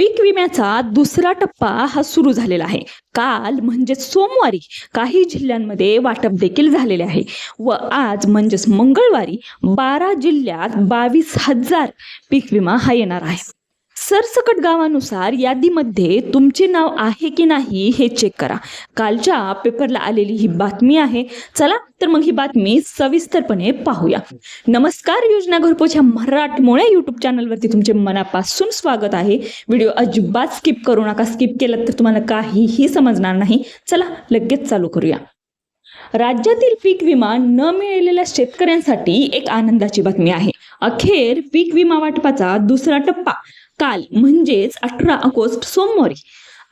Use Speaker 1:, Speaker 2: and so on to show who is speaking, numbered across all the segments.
Speaker 1: पीक विम्याचा दुसरा टप्पा हा सुरू झालेला आहे. काल म्हणजेच सोमवारी काही जिल्ह्यांमध्ये वाटप देखील झालेले आहे व आज म्हणजेच मंगळवारी बारा जिल्ह्यात बावीस हजार पीक विमा हा येणार आहे. सरसकट गावानुसार यादीमध्ये तुमचे नाव आहे की नाही हे चेक करा. कालच्या पेपरला आलेली ही बातमी आहे. चला तर मग ही बातमी सविस्तरपणे पाहूया. नमस्कार योजना घरपोच्या मराठमोळ्या यूट्यूब चॅनलवरती तुमचे मनापासून स्वागत आहे. व्हिडिओ अजिबात स्किप करू नका. स्किप केलं तर तुम्हाला काहीही समजणार नाही. चला लगेच चालू करूया. राज्यातील पीक विमा न मिळालेल्या शेतकऱ्यांसाठी एक आनंदाची बातमी आहे. अखेर पीक विमा वाटपाचा दुसरा टप्पा. काल म्हणजेच अठरा ऑगस्ट सोमवारी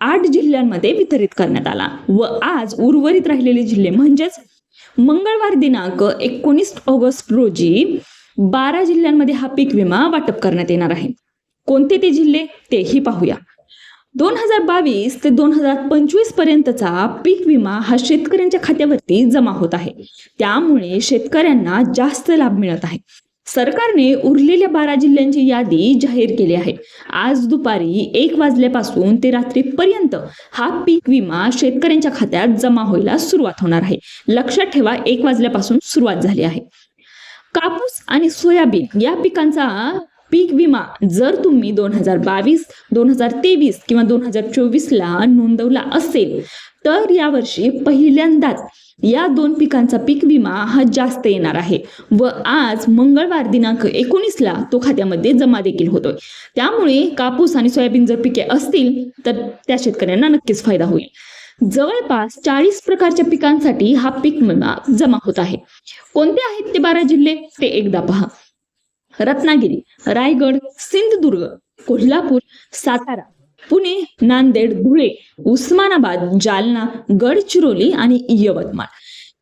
Speaker 1: आठ जिल्ह्यांमध्ये वितरित करण्यात आला व आज उर्वरित राहिलेले जिल्हे म्हणजेच मंगळवार दिनांक एकोणीस ऑगस्ट रोजी बारा जिल्ह्यांमध्ये हा पीक विमा वाटप करण्यात येणार आहे. कोणते ते जिल्हे तेही पाहूया. दोन हजार बावीस ते दोन हजार पंचवीस पर्यंतचा पीक विमा हा शेतकऱ्यांच्या खात्यावरती जमा होत आहे. त्यामुळे शेतकऱ्यांना जास्त लाभ मिळत आहे. सरकारने उरलेल्या बारा जिल्ह्यांची यादी जाहीर केली आहे. आज दुपारी एक वाजल्यापासून ते रात्रीपर्यंत हा पीक विमा शेतकऱ्यांच्या खात्यात जमा व्हायला सुरुवात होणार आहे. लक्षात ठेवा एक वाजल्यापासून सुरुवात झाली आहे. कापूस आणि सोयाबीन या पिकांचा पीक विमा जर तुम्ही दोन हजार बावीस दोन हजार तेवीस किंवा दोन हजार चोवीसला नोंदवला असेल तर यावर्षी पहिल्यांदाच या दोन पिकांचा पीक विमा हा जास्त येणार आहे व आज मंगळवार दिनांक एकोणीसला तो खात्यामध्ये जमा देखील होतोय. त्यामुळे कापूस आणि सोयाबीन जर पिके असतील तर त्या शेतकऱ्यांना नक्कीच फायदा होईल. जवळपास चाळीस प्रकारच्या पिकांसाठी हा पीक विमा जमा होत आहे. कोणते आहेत ते बारा जिल्हे? ते एकदा पहा. रत्नागिरी रायगड सिंधुदुर्ग कोल्हापूर सातारा. पुणे नांदेड धुळे उस्मानाबाद जालना गडचिरोली आणि यवतमाळ.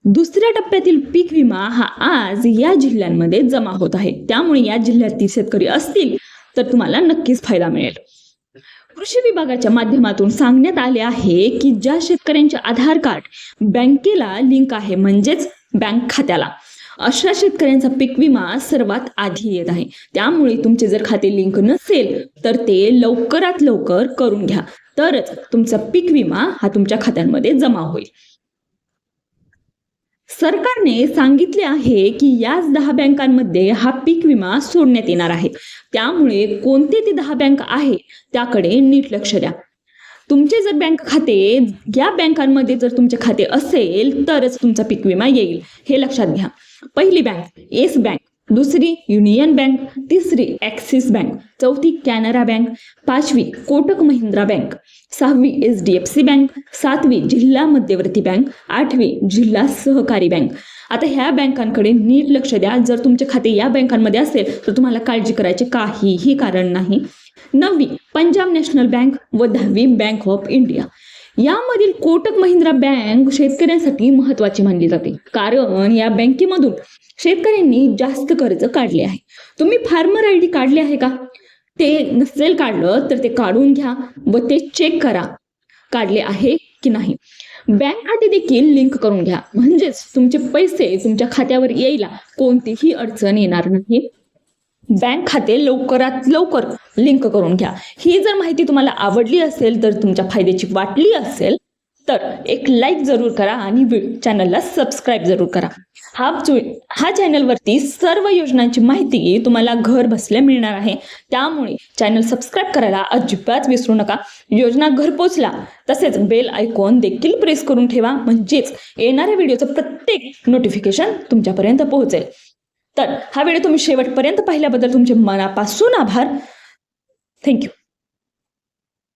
Speaker 1: दुसऱ्या टप्प्यातील पीक विमा हा आज या जिल्ह्यांमध्ये जमा होत आहे. त्यामुळे या जिल्ह्यातील शेतकरी असतील तर तुम्हाला नक्कीच फायदा मिळेल. कृषी विभागाच्या माध्यमातून सांगण्यात आले आहे की ज्या शेतकऱ्यांचे आधार कार्ड बँकेला लिंक आहे म्हणजेच बँक खात्याला अशा शेतकऱ्यांचा पीक विमा सर्वात आधी येत आहे. त्यामुळे तुमचे जर खाते लिंक नसेल तर ते लवकरात लवकर करून घ्या. तरच तुमचा पीक विमा हा तुमच्या खात्यांमध्ये जमा होईल. सरकारने सांगितले आहे की याच दहा बँकांमध्ये हा पीक विमा सोडण्यात येणार आहे. त्यामुळे कोणते ते दहा बँक आहे त्याकडे नीट लक्ष द्या. तुमचे जर बँक खाते या बँकांमध्ये जर तुमचे खाते असेल तरच तुमचा पीक विमा येईल. हे लक्षात घ्या. पहिली बँक येस बँक दुसरी युनियन बँक तिसरी ॲक्सिस बँक चौथी कॅनरा बँक पाचवी कोटक महिंद्रा बँक सहावी H D F C bank सातवी जिल्हा मध्यवर्ती बँक आठवी जिल्हा सहकारी बँक आता ह्या बँकांकडे नीट लक्ष द्या. जर तुमचे खाते या बँकांमध्ये असेल तर तुम्हाला काळजी करायचे काहीही कारण नाही. नववी पंजाब नॅशनल बँक व दहावी बँक ऑफ इंडिया. यामधील कोटक महिंद्रा बँक शेतकऱ्यांसाठी महत्वाची मानली जाते. कारण या बँकेमधून शेतकऱ्यांनी जास्त कर्ज काढले आहे. तुम्ही फार्मर आय डी काढले आहे का? ते नसेल काढलं तर ते काढून घ्या व ते चेक करा काढले आहे की नाही. बँक खाते देखील लिंक करून घ्या. म्हणजेच तुमचे पैसे तुमच्या खात्यावर यायला कोणतीही अडचण येणार नाही. बँक खाते लवकरात लवकर लिंक करून घ्या. ही जर माहिती तुम्हाला आवडली असेल तर तुमच्या फायद्याची वाटली असेल तर एक लाईक जरूर करा आणि चॅनलला सबस्क्राईब जरूर करा. हा हा चॅनलवरती सर्व योजनांची माहिती तुम्हाला घर बसल्या मिळणार आहे. त्यामुळे चॅनल सबस्क्राईब करायला अजिबात विसरू नका. योजना घर पोचला तसेच बेल आयकॉन देखील प्रेस करून ठेवा. म्हणजेच येणाऱ्या व्हिडिओचं प्रत्येक नोटिफिकेशन तुमच्यापर्यंत पोहोचेल. तर हा व्हिडिओ तुम्ही शेवटपर्यंत पाहिल्याबद्दल तुमचे मनापासून आभार. थँक्यू